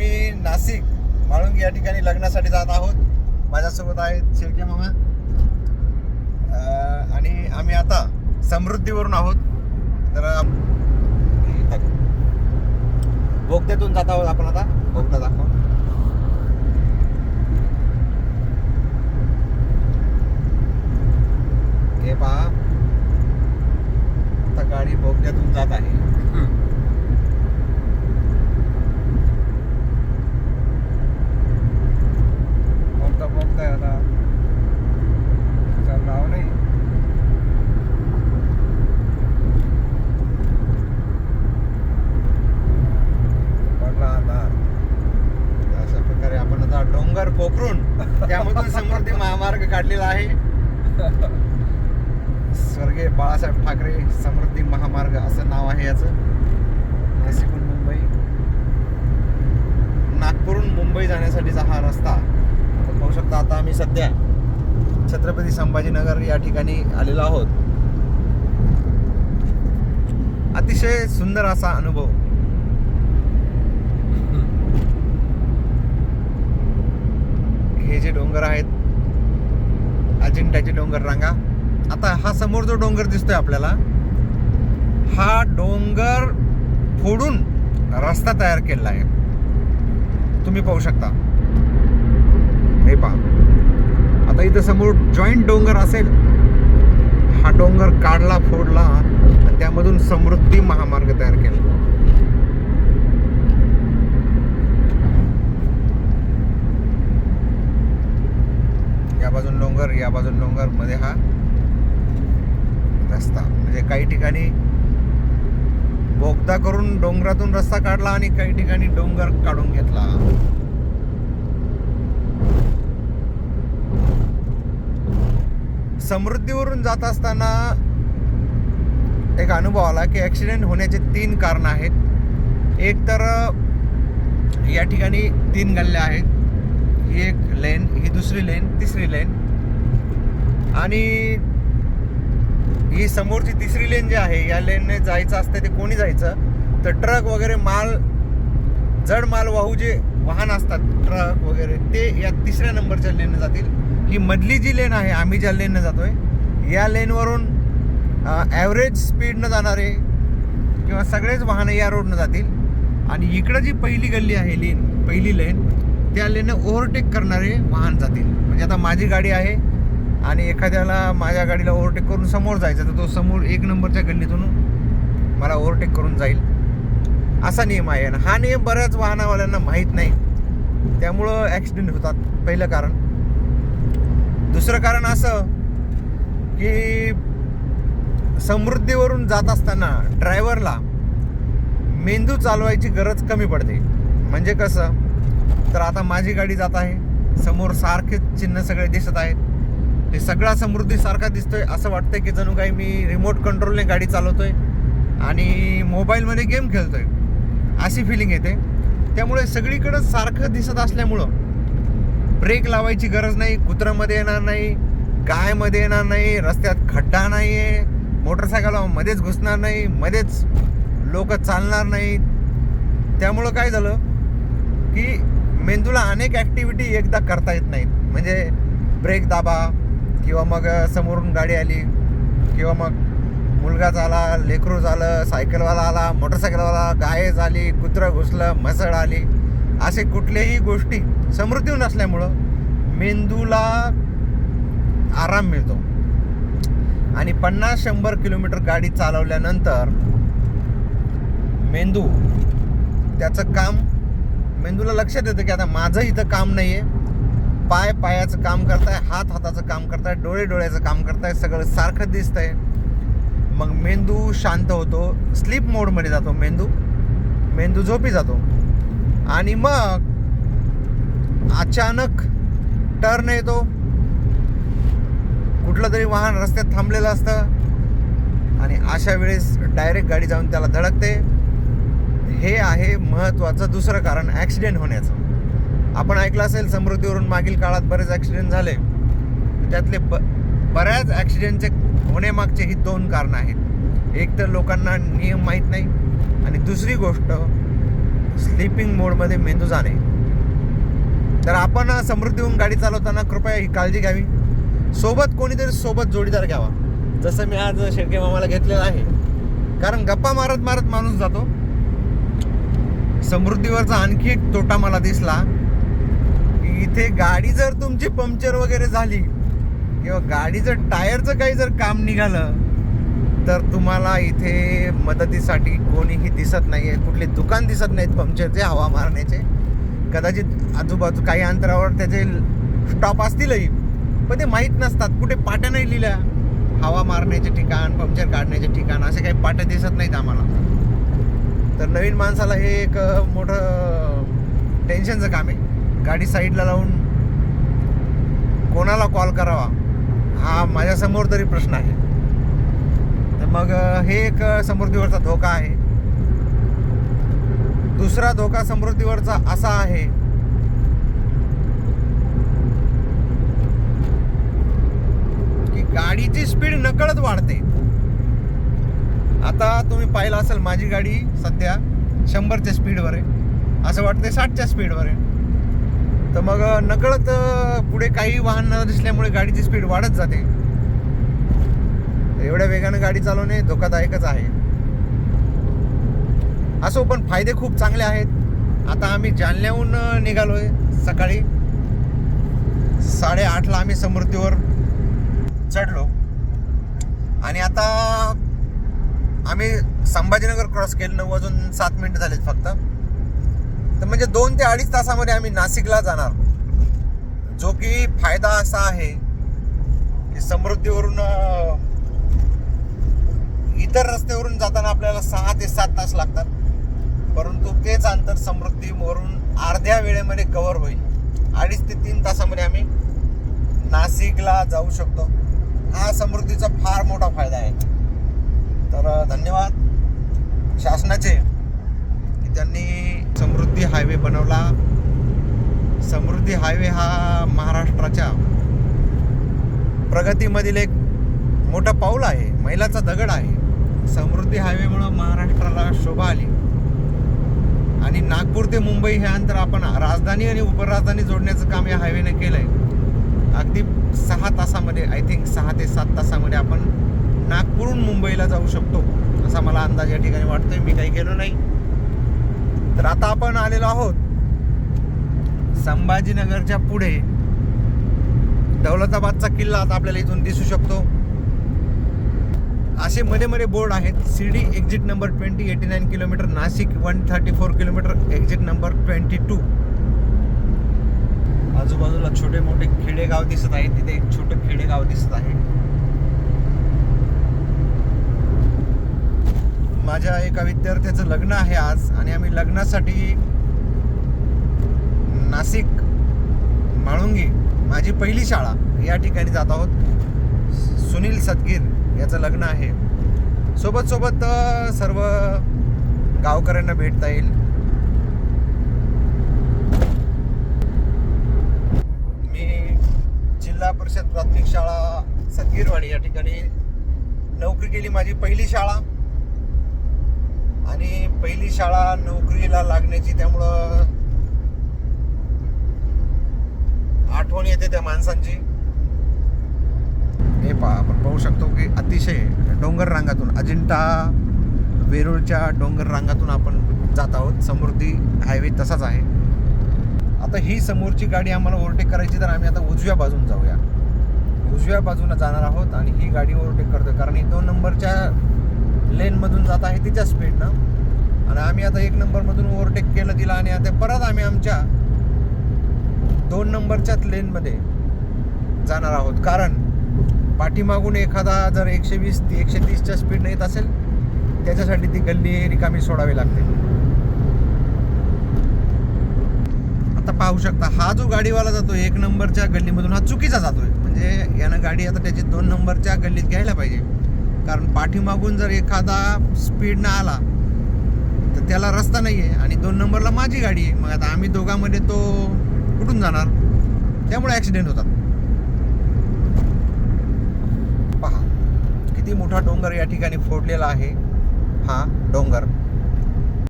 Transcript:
आम्ही नाशिक म्हाळुंगी या ठिकाणी लग्नासाठी जात आहोत. माझ्यासोबत आहेत शेळके मामा. आणि आम्ही आता समृद्धीवरून आहोत. तर बोगद्यातून जात आहोत आपण आता. बोगदा दाखव हे पहा आता गाडी बोगद्यातून जात आहे बोगदा बोगदा आहे आता त्याचं नाव नाही पडला अंधार अशा प्रकारे आपण आता डोंगर पोखरून त्यामधून समृद्धी महामार्ग काढलेला आहे स्वर्गीय बाळासाहेब ठाकरे समृद्धी महामार्ग असं नाव आहे याचं. नाशिकहून मुंबई. नागपूरहून मुंबई जाण्यासाठीचा हा रस्ता. आपण पाहू शकता आता आम्ही सध्या छत्रपती संभाजीनगर या ठिकाणी आलेलो आहोत. अतिशय सुंदर असा अनुभव. हे जे डोंगर आहेत अजिंठ्याचे डोंगर रांगा आता हा समोर जो डोंगर दिसतोय आपल्याला हा डोंगर फोडून रस्ता तयार केलेला आहे. तुम्ही पाहू शकता. हे पहा. आता इथं समोर जॉईंट डोंगर असेल. हा डोंगर काढला फोडला आणि त्यामधून समृद्धी महामार्ग तयार केला. या बाजून डोंगर या बाजून डोंगरमध्ये हा रस्ता. म्हणजे काही ठिकाणी बोगदा करून डोंगरातून रस्ता काढला आणि काही ठिकाणी डोंगर काढून घेतला. समृद्धीवरून जात असताना एक अनुभव आला की ॲक्सिडेंट होण्याचे तीन कारण आहेत. एक तर या ठिकाणी तीन गल्ल्या आहेत. ही एक लेन ही दुसरी लेन तिसरी लेन आणि ही समोरची तिसरी लेन जी आहे या लेनने जायचं असतं ते कोणी जायचं? तर ट्रक वगैरे माल जड माल वाहू जे वाहन असतात ट्रक वगैरे ते या तिसऱ्या नंबरच्या लेनने जातील. ही मधली जी लेन आहे आम्ही ज्या लेनने जातोय या लेनवरून ॲव्हरेज स्पीडनं जाणारे किंवा सगळेच वाहनं या रोडनं जातील. आणि इकडं जी पहिली गल्ली आहे लेन पहिली लेन त्या लेनने ओव्हरटेक करणारे वाहन जातील. म्हणजे आता माझी गाडी आहे आणि एखाद्याला माझ्या गाडीला ओव्हरटेक करून समोर जायचं तर तो समोर एक नंबरच्या गल्लीतून मला ओव्हरटेक करून जाईल. असा नियम आहे आणि हा नियम बऱ्याच वाहनावाल्यांना माहीत नाही. त्यामुळं ॲक्सिडेंट होतात पहिलं कारण. दुसरं कारण असं की समृद्धीवरून जात असताना ड्रायव्हरला मेंदू चालवायची गरज कमी पडते. म्हणजे कसं? तर आता माझी गाडी जात आहे. समोर सारखेच चिन्ह सगळे दिसत आहेत. हे सगळा समृद्धीसारखा दिसतोय. असं वाटतंय की जणू काही मी रिमोट कंट्रोलने गाडी चालवतोय आणि मोबाईलमध्ये गेम खेळतोय. अशी फिलिंग येते. त्यामुळे सगळीकडं सारखं दिसत असल्यामुळं ब्रेक लावायची गरज नाही कुत्रामध्ये येणार नाही गायमध्ये येणार नाही रस्त्यात खड्डा नाही आहे मोटरसायकल मध्येच घुसणार नाही मध्येच लोक चालणार नाहीत त्यामुळं काय झालं की मेंदूला अनेक ॲक्टिव्हिटी एकदा करता येत नाहीत. म्हणजे ब्रेक दाबा किंवा मग समोरून गाडी आली किंवा मग मुलगा झाला लेकरू झालं सायकलवाला आला मोटरसायकलवाला गाय झाली कुत्रं घुसलं म्हसळ आली असे कुठल्याही गोष्टी समृद्धी नसल्यामुळं मेंदूला आराम मिळतो. आणि पन्नास शंभर किलोमीटर गाडी चालवल्यानंतर मेंदू त्याचं काम मेंदूला लक्षात येतं की आता माझं इथं काम नाही आहे पाय पायाचं काम करताय हात हाताचं काम करताय डोळे डोळ्याचं काम करताय सगळं सारखं दिसतंय. मग मेंदू शांत होतो स्लीप मोडमध्ये जातो मेंदू. मेंदू झोपी जातो. आणि मग अचानक टर्न येतो. कुठलं तरी वाहन रस्त्यात थांबलेलं असतं. आणि अशा वेळेस डायरेक्ट गाडी जाऊन त्याला धडकते. हे आहे महत्त्वाचं दुसरं कारण ॲक्सिडेंट होण्याचं. आपण ऐकलं असेल समृद्धीवरून मागील काळात बरेच ॲक्सिडेंट झाले. त्यातले ब बऱ्याच ॲक्सिडेंटचे होण्यामागचे ही दोन कारणं आहेत. एक तर लोकांना नियम माहीत नाही आणि दुसरी गोष्ट स्लीपिंग मोडमध्ये मेंदू जाणे. तर आपण समृद्धीहून गाडी चालवताना कृपया ही काळजी घ्यावी. सोबत कोणीतरी सोबत जोडीदार घ्यावा. जसं मी आज शेळके मामाला घेतलेलं आहे. कारण गप्पा मारत मारत माणूस जातो. समृद्धीवरचा आणखी एक तोटा मला दिसला. इथे गाडी जर तुमची पंक्चर वगैरे झाली किंवा गाडीचं टायरचं काही जर काम निघालं तर तुम्हाला इथे मदतीसाठी कोणीही दिसत नाही आहे कुठले दुकान दिसत नाहीत पंक्चरचे हवा मारण्याचे. कदाचित आजूबाजू काही अंतरावर त्याचे स्टॉप असतीलही पण ते माहीत नसतात. कुठे पाट्या नाही लिहिल्या. हवा मारण्याचे ठिकाण पंक्चर काढण्याचे ठिकाण असे काही पाट्या दिसत नाहीत आम्हाला. तर नवीन माणसाला हे एक मोठं टेन्शनचं काम आहे. गाडी साईडला लावून कोणाला कॉल करावा हा माझ्यासमोर तरी प्रश्न आहे. तर मग हे एक समृद्धीवरचा धोका आहे. दुसरा धोका समृद्धीवरचा असा आहे की गाडीची स्पीड नकळत वाढते. आता तुम्ही पाहिलं असेल माझी गाडी सध्या शंभरच्या स्पीडवर आहे. असं वाटते साठच्या स्पीडवर आहे. तर मग नकळत पुढे काही वाहन न दिसल्यामुळे गाडीची स्पीड वाढत जाते. एवढ्या वेगानं गाडी चालवणे धोकादायकच आहे. असो पण फायदे खूप चांगले आहेत. आता आम्ही जालन्याहून निघालोय सकाळी. साडेआठला आम्ही समृद्धीवर चढलो. आणि आता आम्ही संभाजीनगर क्रॉस केलं. नऊ वाजून सात मिनिटं झालेत फक्त. तर म्हणजे दोन ते अडीच तासामध्ये आम्ही नाशिकला जाणार. जो की फायदा असा आहे की समृद्धीवरून इतर रस्त्यावरून जाताना आपल्याला सहा ते सात तास लागतात. परंतु तेच अंतर समृद्धीवरून अर्ध्या वेळेमध्ये कव्हर होईल. अडीच ते तीन तासामध्ये आम्ही नाशिकला जाऊ शकतो. हा समृद्धीचा फार मोठा फायदा आहे तर अ, धन्यवाद शासनाचे की त्यांनी समृद्धी हायवे बनवला समृद्धी हायवे हा महाराष्ट्राच्या प्रगतीमधील एक मोठं पाऊल आहे मैलाचा दगड आहे. समृद्धी हायवेमुळं महाराष्ट्राला शोभा आली. आणि नागपूर ते मुंबई हे अंतर आपण राजधानी आणि उपराजधानी जोडण्याचं काम या हायवेने आहे अगदी सहा तासामध्ये आय थिंक सहा ते सात तासामध्ये आपण नागपूरहून मुंबईला जाऊ शकतो असा मला अंदाज या ठिकाणी वाटतोय. मी काही गेलो नाही. तर आता आपण आलेलो आहोत संभाजीनगरच्या पुढे. दौलताबादचा किल्ला आता आपल्याला इथून दिसू शकतो. असे मध्ये मध्ये बोर्ड आहेत. Shirdi exit number twenty eighty nine kilometre Nashik one thirty four kilometre exit number twenty two आजूबाजूला छोटे मोठे खेडेगाव दिसत आहेत. तिथे एक छोटं खेडेगाव दिसत आहे. माझ्या एका विद्यार्थ्याचं लग्न आहे आज आणि आम्ही लग्नासाठी नाशिक म्हाळुंगी माझी पहिली शाळा या ठिकाणी जात आहोत. सुनील सदगीर याचं लग्न आहे. सोबत सोबत सर्व गावकऱ्यांना भेटता येईल. मी जिल्हा परिषद प्राथमिक शाळा सदगीरवाडी या ठिकाणी नोकरी केली. माझी पहिली शाळा आणि पहिली शाळा नोकरीला लागण्याची त्यामुळं आठवण येते त्या माणसांची. हे पहा आपण पाहू शकतो की अतिशय डोंगर रांगातून अजिंठा वेरूळच्या डोंगर रांगातून आपण जात आहोत. समृद्धी हायवे तसाच आहे. आता ही समोरची गाडी आम्हाला ओव्हरटेक करायची तर आम्ही आता उजव्या बाजून जाऊया. उजव्या बाजूला जाणार आहोत आणि ही गाडी ओव्हरटेक करतोय. कारण ही दोन नंबरच्या लेनमधून जात आहे तिच्या स्पीडनं आणि आम्ही आता एक नंबरमधून ओव्हरटेक केलं तिला आणि आता परत आम्ही आमच्या दोन नंबरच्याच लेनमध्ये जाणार आहोत. कारण पाठीमागून एखादा जर एकशे वीस एकशे तीसच्या स्पीडने येत असेल त्याच्यासाठी ती गल्ली रिकामी सोडावी लागते. आता पाहू शकता हा जो गाडीवाला जातो एक नंबरच्या गल्लीमधून हा चुकीचा जातोय. म्हणजे यानं गाडी आता त्याची दोन नंबरच्या गल्लीत घ्यायला पाहिजे. कारण पाठीमागून जर एखादा स्पीडनं आला तर त्याला रस्ता नाही आहे आणि दोन नंबरला माझी गाडी आहे. मग आता आम्ही दोघांमध्ये तो कुठून जाणार? त्यामुळे ॲक्सिडेंट होतात. पहा किती मोठा डोंगर या ठिकाणी फोडलेला आहे हा डोंगर.